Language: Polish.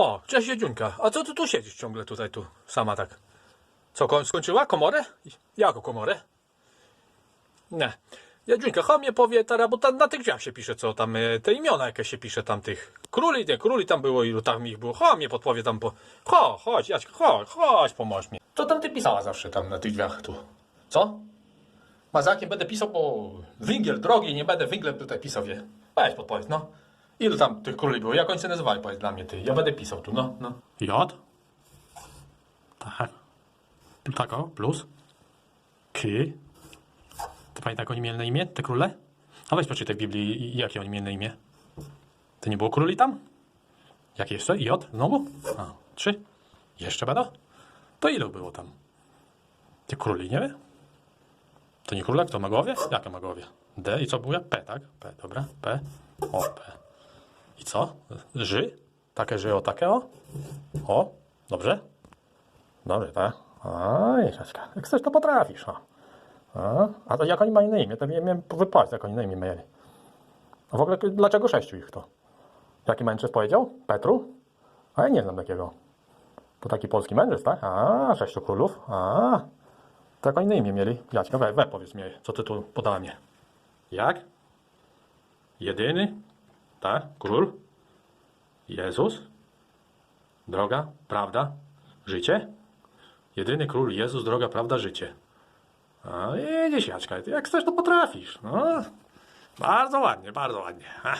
O, cześć Jedziunka. A co ty tu siedzisz ciągle tutaj tu, sama tak? Co, koń skończyła komorę? Jaką komorę? Nie. Jadźuńka, chodź mnie powie teraz, bo tam na tych drzwiach się pisze, co tam, e, te imiona jakie się pisze tam tych króli, nie, króli tam było, ilu tam ich było. Chodź mnie podpowie tam, po... Chodź, chodź, Jaćka, chodź, chodź, pomóż mi. Co tam ty pisała zawsze tam na tych drzwiach tu? Co? Mazakiem będę pisał, bo węgiel drogi, nie będę węglem tutaj pisał, wie. Weź podpowiedz, no. Ilu tam tych króli było? Jak oni się nazywali, powiedz dla mnie, ty. Ja będę pisał tu, no, no. J? Tak. Tak, o, plus. K. Ty pamiętasz, jak oni mieli na imię, te króle? A weź poczytaj w Biblii, jakie oni mieli na imię. To nie było króli tam? Jakie jeszcze? J? Znowu? A, trzy? Jeszcze będą? To ilu było tam? Te króli, nie wiem? To nie króle, to magowie? Jakie magowie? D i co było? P, tak? P, dobra. P. O, P. I co? Ży? Takie ży, o takie o? O, dobrze? Dobrze, tak? A, Jeżeczka, jak chcesz, to potrafisz, o. A, a to jak oni mają na imię? To miałem wypaść, jak oni na imię mieli. A w ogóle dlaczego sześciu ich to? Jaki mędrzec powiedział? Petru? A ja nie znam takiego. To taki polski mędrzec, tak? A, sześciu królów. A, to jak oni na imię mieli? Jaćka, we, we powiedz mi, co ty tu podała mnie. Jak? Jedyny? Tak? Król? Jezus? Droga? Prawda? Życie? Jedyny król Jezus, droga, prawda, życie. A jedziesz, ty jak chcesz, to potrafisz. No, bardzo ładnie, bardzo ładnie. Ha.